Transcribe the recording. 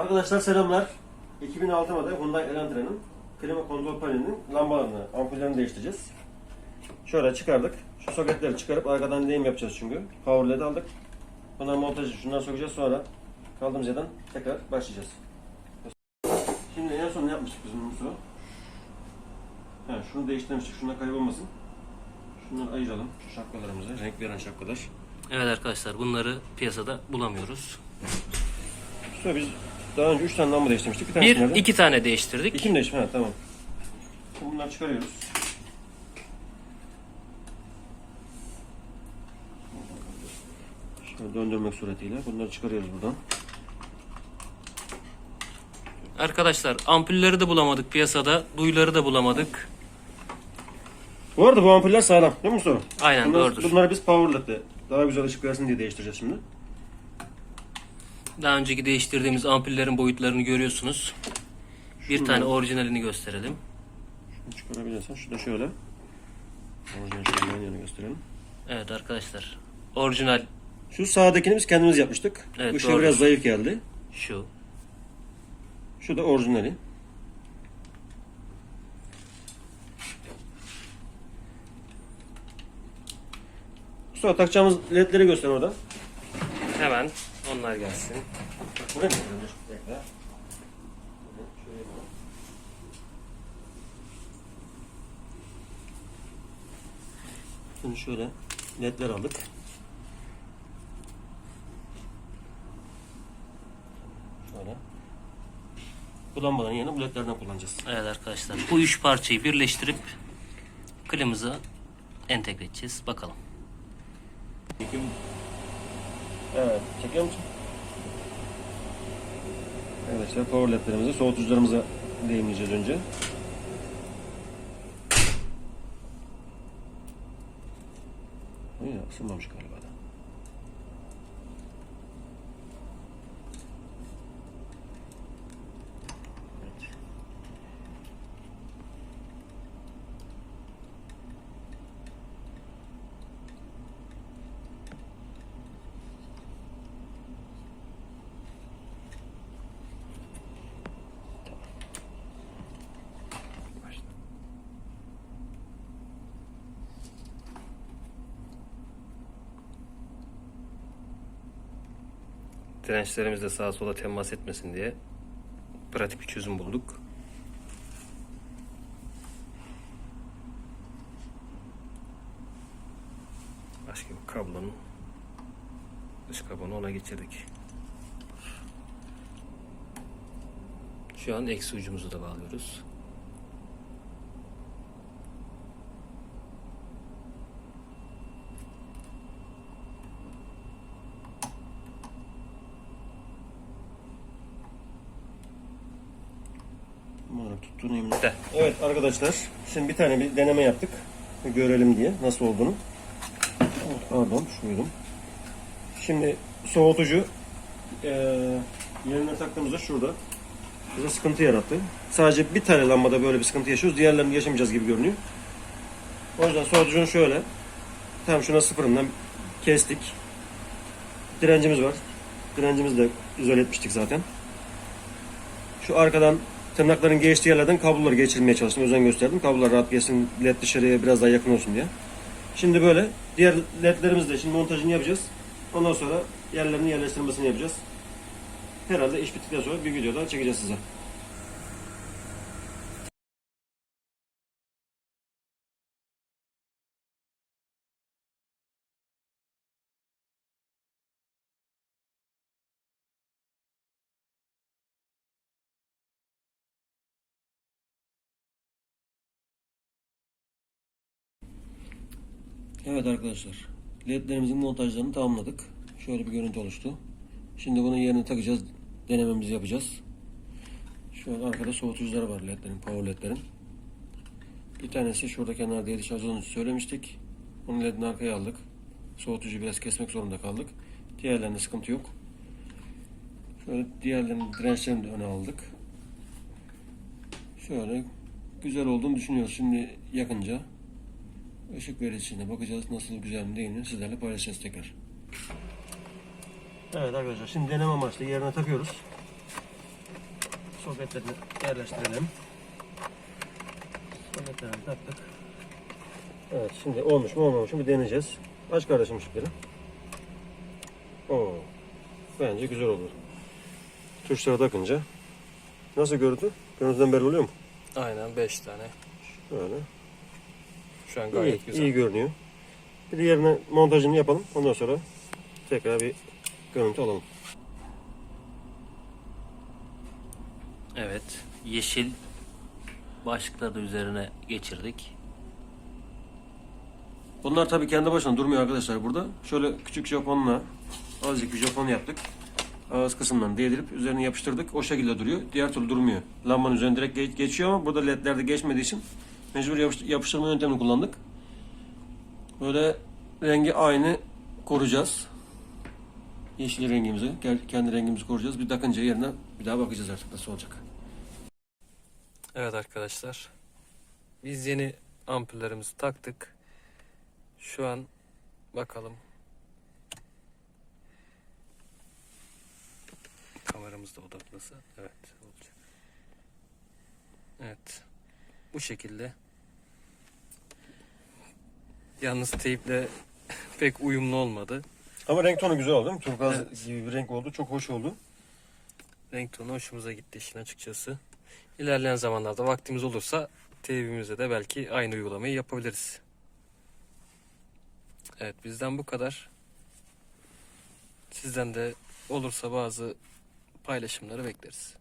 Arkadaşlar selamlar. 2006 model Hyundai Elantre'nin klima kontrol panelinin lambalarını, ampullerini değiştireceğiz. Şöyle çıkardık. Şu soketleri çıkarıp arkadan lehim yapacağız çünkü. Power LED aldık. Bunları montajı şundan sokacağız sonra kaldığımız yerden tekrar başlayacağız. Şimdi en son ne yapmıştık biz bunu? Ha, şunu değiştirmiştik. Şunlar kaybolmasın. Şunları ayıralım. Şu şapkalarımızı. Renk veren şapkalar. Evet arkadaşlar bunları piyasada bulamıyoruz. Sonra biz daha önce 3 tane lamba değiştirmiştik. Bir tanesi Bir, nerede? iki tane değiştirdik. İki mi değişti? Ha tamam. Şimdi bunları çıkarıyoruz. Şöyle döndürmek suretiyle bunları çıkarıyoruz buradan. Arkadaşlar ampulleri de bulamadık piyasada. Duyuları da bulamadık. Bu arada bu ampuller sağlam değil mi Mustafa? Aynen Bunlar, doğrudur. Bunları biz powerlet'te daha güzel ışık versin diye değiştireceğiz şimdi. Daha önceki değiştirdiğimiz ampullerin boyutlarını görüyorsunuz. Bir tane orijinalini gösterelim. Şunu çıkarabilirsen şu da şöyle. Orijinal şöyle yan yana gösterelim. Evet arkadaşlar. Orijinal Şu sağdakini biz kendimiz yapmıştık. Evet, Işığı doğrudur. biraz zayıf geldi. şu. Şu da orijinali. Mustafa takacağımız ledleri göster oradan. Hemen onlar gelsin. Buraya mı? Bekle. Yapalım. Şimdi şöyle ledler aldık. Şöyle. Bu lambaların yerine bu ledlerden kullanacağız. Evet arkadaşlar bu üç parçayı birleştirip klimamıza entegre edeceğiz. Bakalım. Çekim. Evet, çekiyor musun? Arkadaşlar power ledlerimizi soğutucularımıza değineceğiz önce. İyi, ısınmamış galiba da. Dirençlerimiz sağa sola temas etmesin diye pratik bir çözüm bulduk. Başka bir kablonun dış kabuğunu ona geçirdik. Şu an eksi ucumuzu da bağlıyoruz. Umarım tuttuğunu eminim. De. Evet arkadaşlar, şimdi bir tane bir deneme yaptık. Görelim diye nasıl olduğunu. Pardon, şuydum. Şimdi soğutucu eee yerine taktığımızda şurada bize sıkıntı yarattı. Sadece bir tane lambada böyle bir sıkıntı yaşıyoruz. Diğerlerini yaşamayacağız gibi görünüyor. O yüzden soğutucunu şöyle tam şuna sıfırından kestik. Direncimiz var. Direncimizi de izole etmiştik zaten. Şu arkadan tırnakların geçtiği yerlerden kabloları geçirmeye çalıştım. Özen gösterdim. Kablolar rahat geçsin. LED dışarıya biraz daha yakın olsun diye. Şimdi böyle diğer ledlerimizle şimdi montajını yapacağız. Ondan sonra yerlerini yerleştirmesini yapacağız. Herhalde iş bittikten sonra bir video daha çekeceğiz size. Evet arkadaşlar. LED'lerimizin montajlarını tamamladık. Şöyle bir görüntü oluştu. Şimdi bunun yerine takacağız. Denememizi yapacağız. Şöyle arkada soğutucular var LED'lerin, power LED'lerin. Bir tanesi şurada kenarda yedi şarj olduğunu söylemiştik. Onun LED'ini arkaya aldık. Soğutucu biraz kesmek zorunda kaldık. Diğerlerinde sıkıntı yok. Şöyle diğerlerinin dirençlerini de öne aldık. Şöyle güzel olduğunu düşünüyoruz. Şimdi yakınca Işık vericisine bakacağız. Nasıl güzel mi değil mi sizlerle paylaşacağız tekrar. Evet arkadaşlar şimdi deneme amaçlı yerine takıyoruz. Soketlerini yerleştirelim. Soketlerini taktık. Evet şimdi olmuş mu olmamış mı bir deneyeceğiz. Aç kardeşim ışıkları. Oo. Bence güzel olur. Tuşlara takınca. Nasıl görüntü? Görüntüden belli oluyor mu? Aynen 5 tane. Böyle. Şu an İyi, gayet güzel. iyi görünüyor. Bir diğerine montajını yapalım. Ondan sonra tekrar bir görüntü alalım. Evet. Yeşil başlıkları da üzerine geçirdik. Bunlar tabii kendi başına durmuyor arkadaşlar burada. Şöyle küçük Japonla azıcık bir Japon yaptık. Ağız kısımlarını değdirip üzerine yapıştırdık. O şekilde duruyor. Diğer türlü durmuyor. Lambanın üzerine direkt ge- geçiyor ama burada ledlerde geçmediği için mecbur yapış- yapıştırma yöntemini kullandık. Böyle rengi aynı koruyacağız. Yeşil rengimizi, kendi rengimizi koruyacağız. Bir takınca yerine bir daha bakacağız artık nasıl olacak. Evet arkadaşlar. Biz yeni ampullerimizi taktık. Şu an bakalım. Kameramız da odaklasa. Evet olacak. Evet. Bu şekilde. Yalnız teyple pek uyumlu olmadı. Ama renk tonu güzel oldu değil mi? Turkuaz Evet. gibi bir renk oldu. Çok hoş oldu. Renk tonu hoşumuza gitti işin açıkçası. İlerleyen zamanlarda vaktimiz olursa TV'mizde de belki aynı uygulamayı yapabiliriz. Evet bizden bu kadar. Sizden de olursa bazı paylaşımları bekleriz.